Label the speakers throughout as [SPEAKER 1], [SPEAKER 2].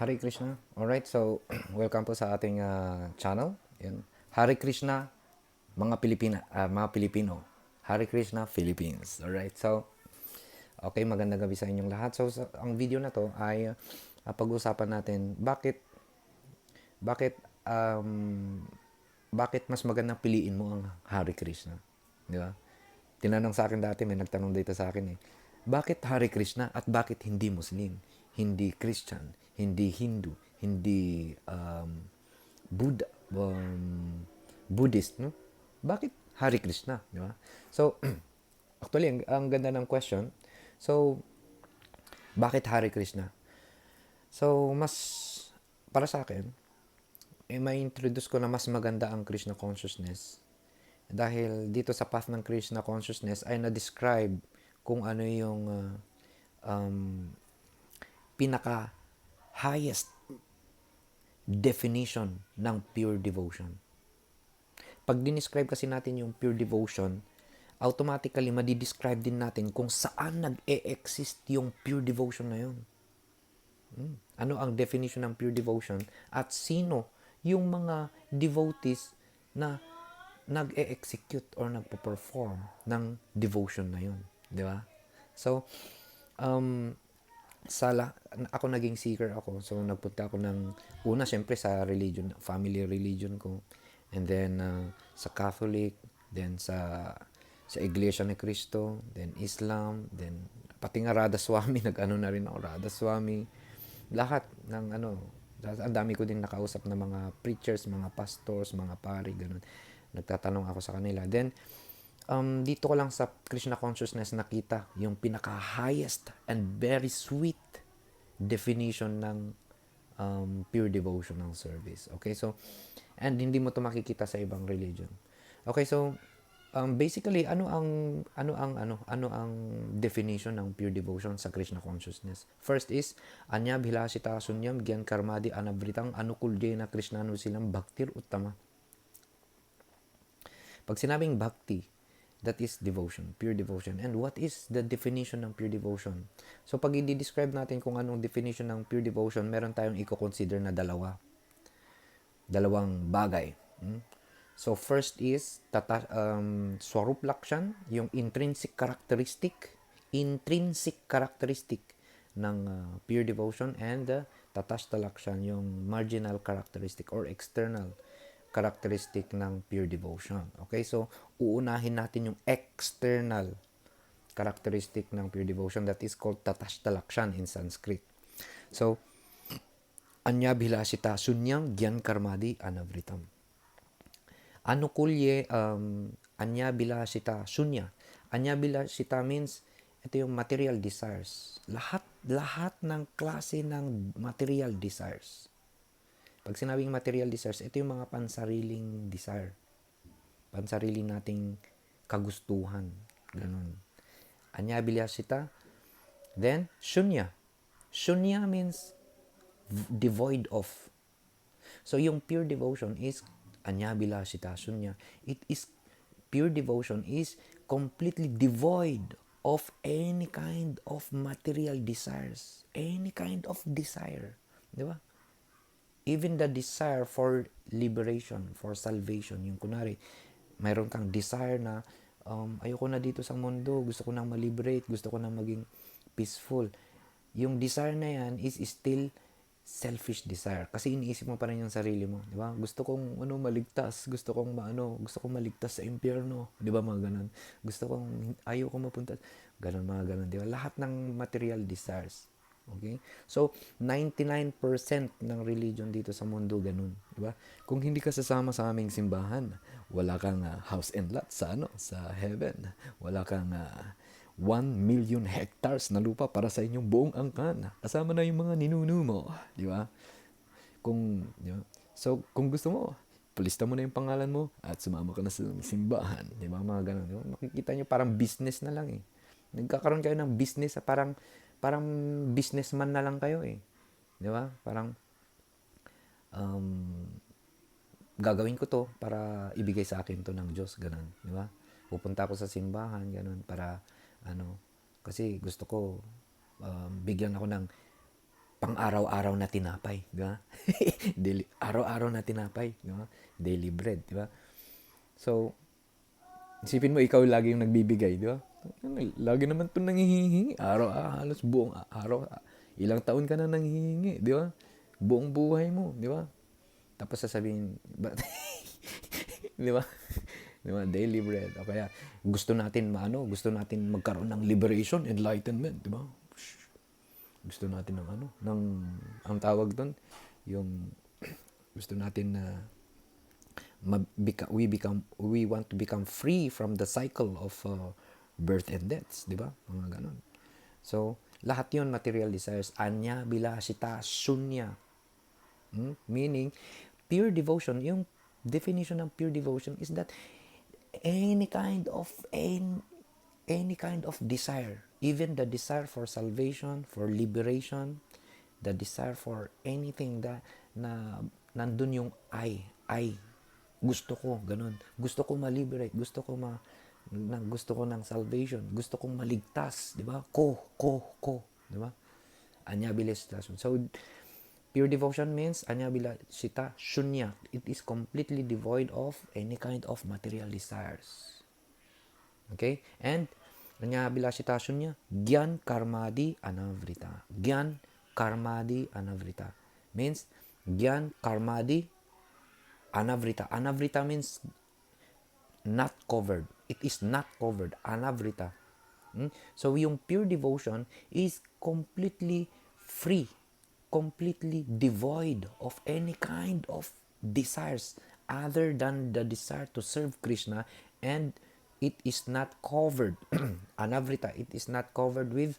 [SPEAKER 1] Hare Krishna. Alright, so welcome po sa ating ah, channel. Yan. Hare Krishna, mga Pilipina, ah, mga Pilipino. Hare Krishna, Philippines. Alright, so okay, magandang gabi sa inyong lahat. So sa, ang video na to ay ah, pag-usapan natin bakit bakit um, bakit mas magandang piliin mo ang Hare Krishna. Di ba? Tinanong sa akin dati, may nagtanong dito sa akin eh. Bakit Hare Krishna at bakit hindi Muslim? Hindi Christian, hindi Hindu, hindi um, Buddha, um, Buddhist, no? Bakit Hare Krishna? Di ba? So, actually, ang, ang ganda ng question. So, bakit Hare Krishna? So, mas, para sa akin, eh, may introduce ko na mas maganda ang Krishna consciousness dahil dito sa path ng Krishna consciousness ay na-describe kung ano yung uh, um, pinaka highest definition ng pure devotion. Pag dinescribe kasi natin yung pure devotion, automatically madi-describe din natin kung saan nag-e-exist yung pure devotion na yun. Hmm. Ano ang definition ng pure devotion at sino yung mga devotees na nag-e-execute or nagpo-perform ng devotion na yun. Di ba? So, um, sa la- ako naging seeker ako. So, nagpunta ako ng, una, syempre sa religion, family religion ko. And then, uh, sa Catholic, then sa sa Iglesia ni Cristo, then Islam, then pati nga Radha Swami, nag-ano na rin ako, Radha Swami. Lahat ng ano, ang dami ko din nakausap na mga preachers, mga pastors, mga pari, ganun nagtatanong ako sa kanila. Then, um, dito ko lang sa Krishna consciousness nakita yung pinaka-highest and very sweet definition ng um, pure devotional service. Okay, so, and hindi mo to makikita sa ibang religion. Okay, so, um, basically, ano ang, ano ang, ano, ano ang definition ng pure devotion sa Krishna consciousness? First is, Anya Bhilasita Sunyam Gyan Karmadi Anabritang Anukuljena Krishnanu Silam Bhaktir Uttama. Pag sinabing bhakti, that is devotion, pure devotion. And what is the definition ng pure devotion? So pag i-describe natin kung anong definition ng pure devotion, meron tayong i-consider na dalawa. Dalawang bagay. Hmm? So first is tata, um, swarup lakshan, yung intrinsic characteristic, intrinsic characteristic ng uh, pure devotion and uh, tatashta lakshan, yung marginal characteristic or external characteristic ng pure devotion. Okay, so uunahin natin yung external characteristic ng pure devotion that is called tatashta in Sanskrit. So, anya bhilasita sunyam gyan karmadi anavritam. Anukulye um, anya bilasita sunya. Anya bilasita means ito yung material desires. Lahat lahat ng klase ng material desires pag sinabing material desires, ito yung mga pansariling desire. Pansariling nating kagustuhan. Ganun. Anya bilyasita. Then, shunya. Shunya means devoid of. So, yung pure devotion is anya bilasita shunya. It is, pure devotion is completely devoid of any kind of material desires. Any kind of desire. Di ba? Even the desire for liberation, for salvation, yung kunari, mayroon kang desire na um, ayoko na dito sa mundo, gusto ko nang ma-liberate, gusto ko nang maging peaceful. Yung desire na yan is still selfish desire kasi iniisip mo pa rin yung sarili mo, di ba? Gusto kong ano maligtas, gusto kong maano, gusto kong maligtas sa impyerno, di ba mga ganun? Gusto kong ayoko mapunta, ganun mga ganun, di ba? Lahat ng material desires Okay? So, 99% ng religion dito sa mundo ganun, di ba? Kung hindi ka sasama sa aming simbahan, wala kang uh, house and lot sa ano, sa heaven. Wala kang uh, 1 million hectares na lupa para sa inyong buong angkan. Kasama na yung mga ninuno mo, di ba? Kung, di ba? So, kung gusto mo, palista mo na yung pangalan mo at sumama ka na sa simbahan. Di ba? Mga ganun. Di ba? Makikita nyo parang business na lang eh. Nagkakaroon kayo ng business parang parang businessman na lang kayo eh. Di ba? Parang um, gagawin ko to para ibigay sa akin to ng Diyos, ganun. Di ba? Pupunta ako sa simbahan, ganun, para ano, kasi gusto ko um, bigyan ako ng pang araw-araw na tinapay, di ba? Daily, araw-araw na tinapay, di ba? Daily bread, di ba? So, isipin mo ikaw lagi yung nagbibigay, di ba? Ano, Lagi naman ito nangihingi. Araw, ah, halos buong araw. ah, Ilang taon ka na nanghihingi, di ba? Buong buhay mo, di ba? Tapos sasabihin, ba, di ba? Di ba? Daily bread. O kaya, gusto natin, maano, gusto natin magkaroon ng liberation, enlightenment, di ba? Gusto natin ng ano, ng, ang tawag doon, yung, gusto natin na, mabika, we become, we want to become free from the cycle of uh, birth and deaths, di ba? Mga ganon. So, lahat yon material desires. Anya, bilasita, sunya. Hmm? Meaning, pure devotion, yung definition ng pure devotion is that any kind of any, any kind of desire, even the desire for salvation, for liberation, the desire for anything that na nandun yung I, I, gusto ko, ganun. Gusto ko ma-liberate, gusto ko ma na, gusto ko ng salvation, gusto kong maligtas, di ba? Ko, ko, ko, di ba? Anyabile sita. So, pure devotion means anyabila sita shunya. It is completely devoid of any kind of material desires. Okay? And anyabila sita shunya, gyan karmadi anavrita. Gyan karmadi anavrita. Means, gyan karmadi anavrita. Anavrita means not covered. It is not covered. Anavrita. Hmm? So, yung pure devotion is completely free, completely devoid of any kind of desires other than the desire to serve Krishna and it is not covered. Anavrita, it is not covered with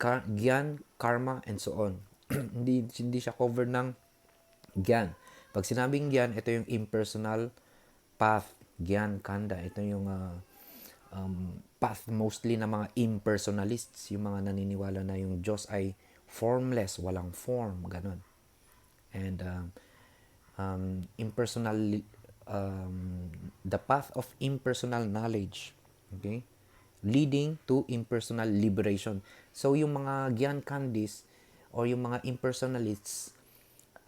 [SPEAKER 1] gyan, karma, and so on. hindi, hindi siya covered ng gyan. Pag sinabing gyan, ito yung impersonal path, gyan, kanda. Ito yung uh, um, path mostly ng mga impersonalists, yung mga naniniwala na yung Diyos ay formless, walang form, ganun. And um, um, impersonal, um, the path of impersonal knowledge, okay, leading to impersonal liberation. So, yung mga Gyan Candies or yung mga impersonalists,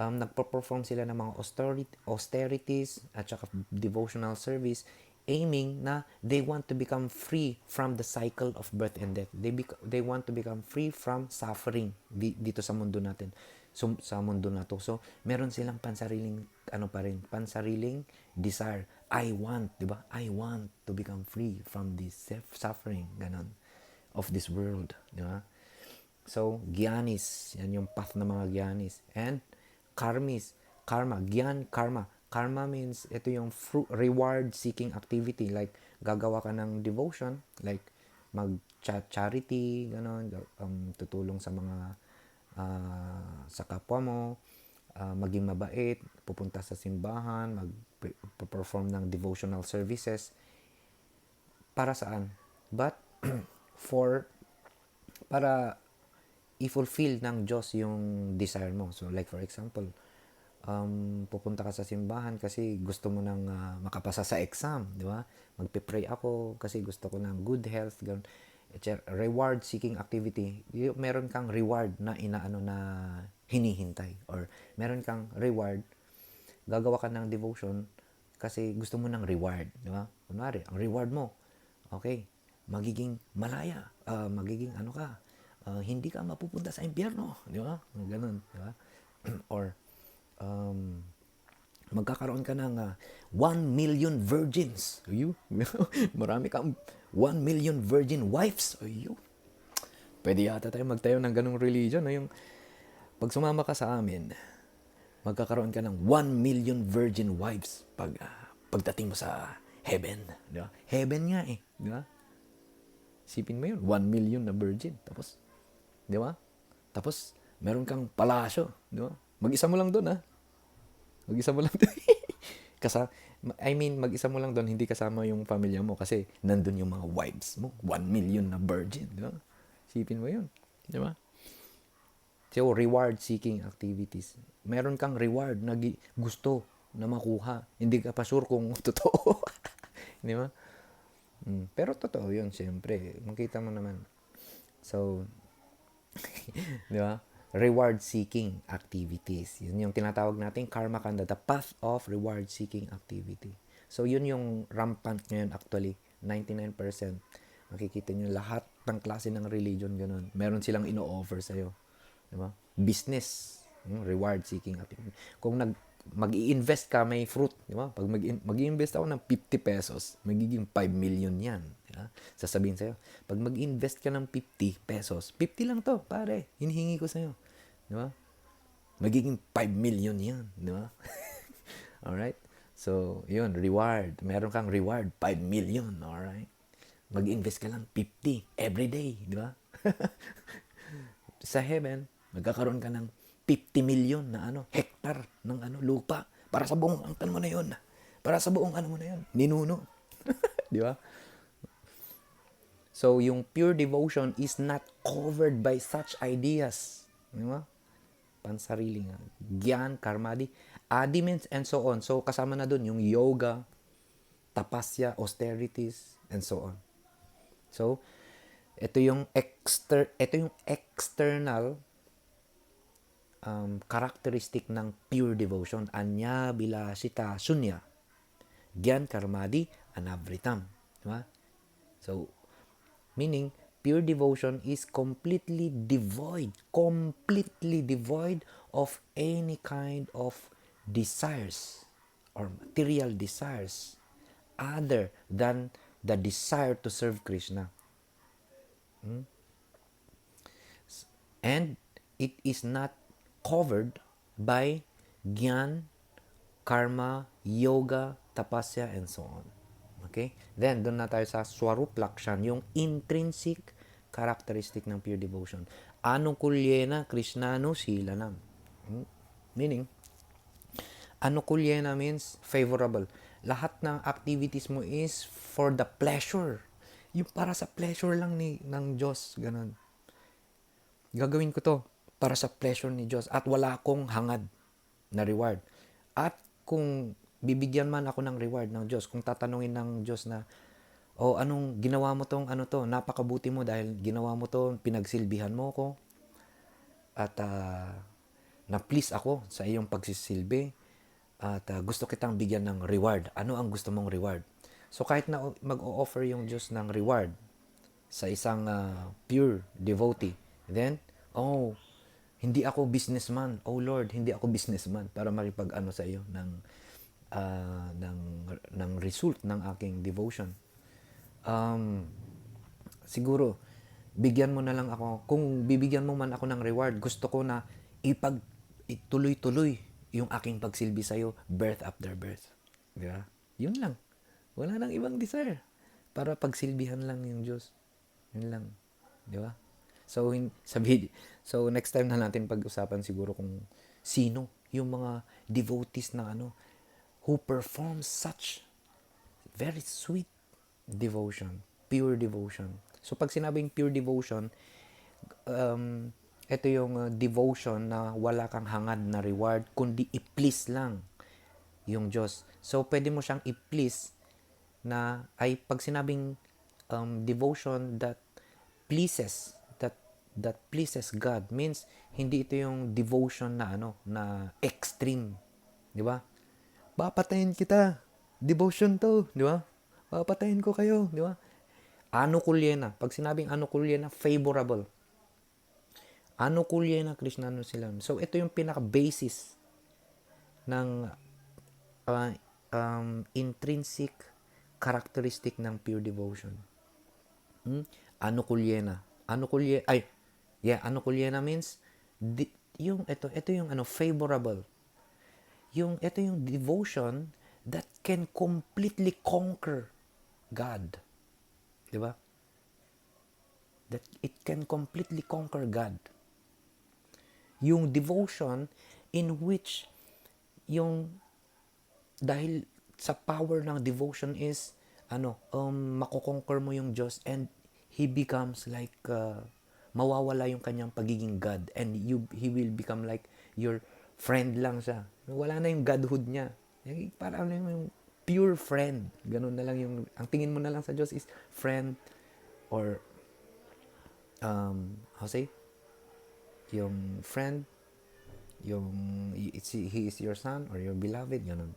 [SPEAKER 1] um, nagpo-perform sila ng mga austerity, austerities at saka devotional service aiming na they want to become free from the cycle of birth and death. They bec- they want to become free from suffering di- dito sa mundo natin. So, sa mundo na to. So, meron silang pansariling ano pa rin, pansariling desire. I want, 'di ba? I want to become free from this self- suffering ganon of this world, 'di ba? So, Gyanis, yan yung path ng mga Gyanis. And Karmis, karma, Gyan, karma. Karma means ito yung fru- reward-seeking activity. Like, gagawa ka ng devotion, like mag-charity, gano'n, um, tutulong sa mga, ah, sa kapwa mo, ah, maging mabait, pupunta sa simbahan, mag-perform ng devotional services. Para saan? But, for, para i-fulfill ng Diyos yung desire mo. So, like for example, um, pupunta ka sa simbahan kasi gusto mo nang ah, makapasa sa exam, di ba? Magpe-pray ako kasi gusto ko ng good health, ganun. Reward seeking activity. Meron kang reward na inaano na hinihintay or meron kang reward gagawa ka ng devotion kasi gusto mo ng reward, di ba? Kunwari, ang reward mo, okay, magiging malaya, ah, magiging ano ka, ah, hindi ka mapupunta sa impyerno, di ba? Ganun, di ba? or um, magkakaroon ka ng ah, 1 million virgins. Ayo, marami kang 1 million virgin wives. Ayo. Pwede yata tayo magtayo ng ganong religion. No? Yung, pag sumama ka sa amin, magkakaroon ka ng 1 million virgin wives pag ah, pagdating mo sa heaven. Di ba? Heaven nga eh. Di ba? Sipin mo yun, 1 million na virgin. Tapos, di ba? Tapos, meron kang palasyo. Di ba? Mag-isa mo lang doon, ha? Mag-isa mo lang doon. Kasa, I mean, mag-isa mo lang doon, hindi kasama yung pamilya mo kasi nandun yung mga wives mo. 1 million na virgin, di ba? Sipin mo yun. Di ba? So, reward-seeking activities. Meron kang reward na gusto na makuha. Hindi ka pa sure kung totoo. di ba? Mm, pero totoo yun, siyempre. Makita mo naman. So, di ba? reward-seeking activities. Yun yung tinatawag natin karma kanda, the path of reward-seeking activity. So, yun yung rampant ngayon actually. 99%. Makikita nyo lahat ng klase ng religion ganun. Meron silang ino-offer sa'yo. Di ba? Business. yung Reward-seeking activity. Kung nag mag invest ka, may fruit. Di ba? Pag mag- mag-invest ako ng 50 pesos, magiging 5 million yan. Ba? Sasabihin sa'yo, pag mag-invest ka ng 50 pesos, 50 lang to, pare, hinihingi ko sa'yo. Di ba? Magiging 5 million yan. Di ba? Alright? So, yun, reward. Meron kang reward, 5 million. Alright? Mag-invest ka lang 50 every day. Di ba? Sa heaven, magkakaroon ka ng 50 million na ano, hektar ng ano, lupa para sa buong angkan mo na yun. Para sa buong ano mo na yun. Ninuno. Di ba? So, yung pure devotion is not covered by such ideas. Di ba? Pansarili nga. Gyan, karmadi, adi means and so on. So, kasama na dun yung yoga, tapasya, austerities, and so on. So, ito yung exter ito yung external um, characteristic ng pure devotion. Anya bilasita sunya. Gyan karmadi anavritam. Diba? So, meaning, pure devotion is completely devoid, completely devoid of any kind of desires or material desires other than the desire to serve Krishna. Hmm? And it is not covered by gyan, karma, yoga, tapasya, and so on. Okay? Then, doon na tayo sa swarup lakshan, yung intrinsic characteristic ng pure devotion. Anukulyena Krishnano Silanam. Hmm? Meaning, anukulyena means favorable. Lahat ng activities mo is for the pleasure. Yung para sa pleasure lang ni ng Diyos, ganun. Gagawin ko to para sa pleasure ni Diyos at wala akong hangad na reward. At kung bibigyan man ako ng reward ng Diyos, kung tatanungin ng Diyos na, o oh, anong ginawa mo tong ano to, napakabuti mo dahil ginawa mo to, pinagsilbihan mo ko, at uh, na-please ako sa iyong pagsisilbi, at uh, gusto kitang bigyan ng reward. Ano ang gusto mong reward? So kahit na mag-o-offer yung Diyos ng reward sa isang uh, pure devotee, then, oh, hindi ako businessman. Oh Lord, hindi ako businessman para makipag-ano sa iyo ng uh, ng ng result ng aking devotion. Um, siguro bigyan mo na lang ako kung bibigyan mo man ako ng reward, gusto ko na ipag ituloy-tuloy yung aking pagsilbi sa iyo birth after birth. Di ba? Yun lang. Wala nang ibang desire. Para pagsilbihan lang yung Diyos. Yun lang. Di ba? So, in, sa video, so next time na natin pag-usapan siguro kung sino yung mga devotees na ano, who perform such very sweet devotion, pure devotion. So, pag sinabing pure devotion, um, ito yung uh, devotion na wala kang hangad na reward, kundi i-please lang yung Diyos. So, pwede mo siyang i-please na ay pag sinabing um, devotion that pleases, that that pleases God means hindi ito yung devotion na ano, na extreme. Di ba? Papatayin kita. Devotion to, di ba? Papatayin ko kayo, di ba? Anukulyena. Pag sinabing anukulyena, favorable Anukulya na Krishnano Silam. So, ito yung pinaka-basis ng uh, um, intrinsic characteristic ng pure devotion. Hmm? Anukulyena. Anukulye, ay, yeah, anukulyena means, di, yung, ito, ito yung ano, favorable. Yung, ito yung devotion that can completely conquer God. Di ba? That it can completely conquer God yung devotion in which yung dahil sa power ng devotion is ano um makokonquer mo yung Diyos and he becomes like uh, mawawala yung kanyang pagiging God and you he will become like your friend lang siya wala na yung godhood niya para ano yung pure friend ganun na lang yung ang tingin mo na lang sa Diyos is friend or um how say yung friend, yung it's, he is your son or your beloved, ganun.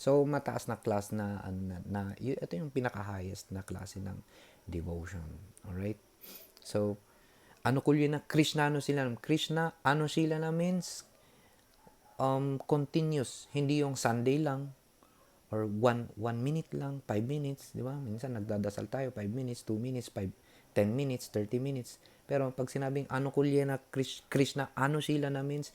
[SPEAKER 1] So, mataas na class na, ano na, na ito yung pinaka-highest na klase ng devotion. Alright? So, ano ko yun na, Krishna ano sila? Krishna, ano sila na means, um, continuous. Hindi yung Sunday lang, or one, one minute lang, five minutes, di ba? Minsan nagdadasal tayo, five minutes, two minutes, five, 10 minutes, 30 minutes. Pero pag sinabing ano kulye na Krish- Krishna, ano sila na means,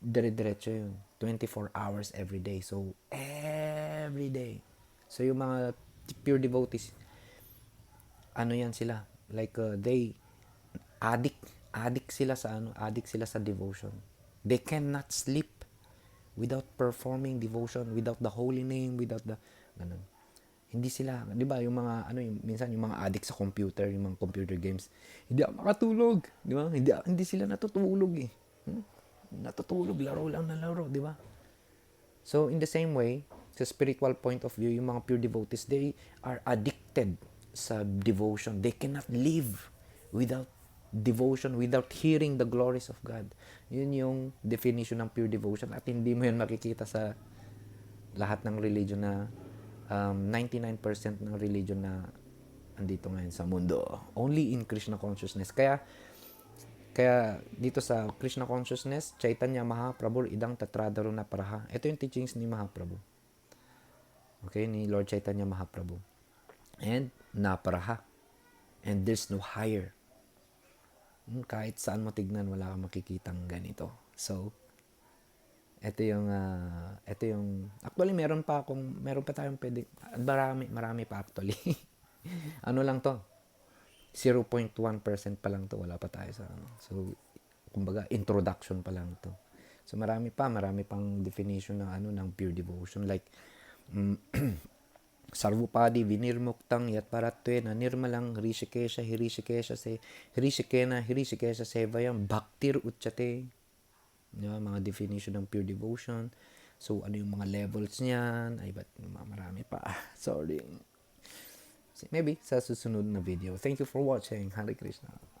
[SPEAKER 1] dire-diretso yun. 24 hours every day. So, every day. So, yung mga pure devotees, ano yan sila? Like, uh, they, addict. Addict sila sa ano? Addict sila sa devotion. They cannot sleep without performing devotion, without the holy name, without the, ganun. Hindi sila, di ba, yung mga, ano, yung, minsan yung mga addict sa computer, yung mga computer games, hindi ako makatulog, di ba? Hindi, hindi sila natutulog eh. Hmm? Natutulog, laro lang na laro, di ba? So, in the same way, sa spiritual point of view, yung mga pure devotees, they are addicted sa devotion. They cannot live without devotion, without hearing the glories of God. Yun yung definition ng pure devotion at hindi mo yun makikita sa lahat ng religion na um, 99% ng religion na andito ngayon sa mundo. Only in Krishna consciousness. Kaya kaya dito sa Krishna consciousness, Chaitanya Mahaprabhu idang tatradaro na paraha. Ito yung teachings ni Mahaprabhu. Okay, ni Lord Chaitanya Mahaprabhu. And naparaha. And there's no higher. Hmm, Kahit saan mo tignan, wala kang makikitang ganito. So, ito yung, ah, ito yung, actually meron pa akong, meron pa tayong pwede, marami, marami pa actually. ano lang to? 0.1% pa lang to, wala pa tayo sa ano. So, kumbaga, introduction pa lang to. So, marami pa, marami pang definition ng ano, ng pure devotion. Like, mm, Sarvupadi vinirmuktang yat paratwena nirmalang hrishikesha hirishikesha se hrishikena hirishikesha sevayam bhaktir uchate di ba? mga definition ng pure devotion. So ano yung mga levels niyan? Ay ba't marami pa? Sorry. Maybe sa susunod na video. Thank you for watching. Hare Krishna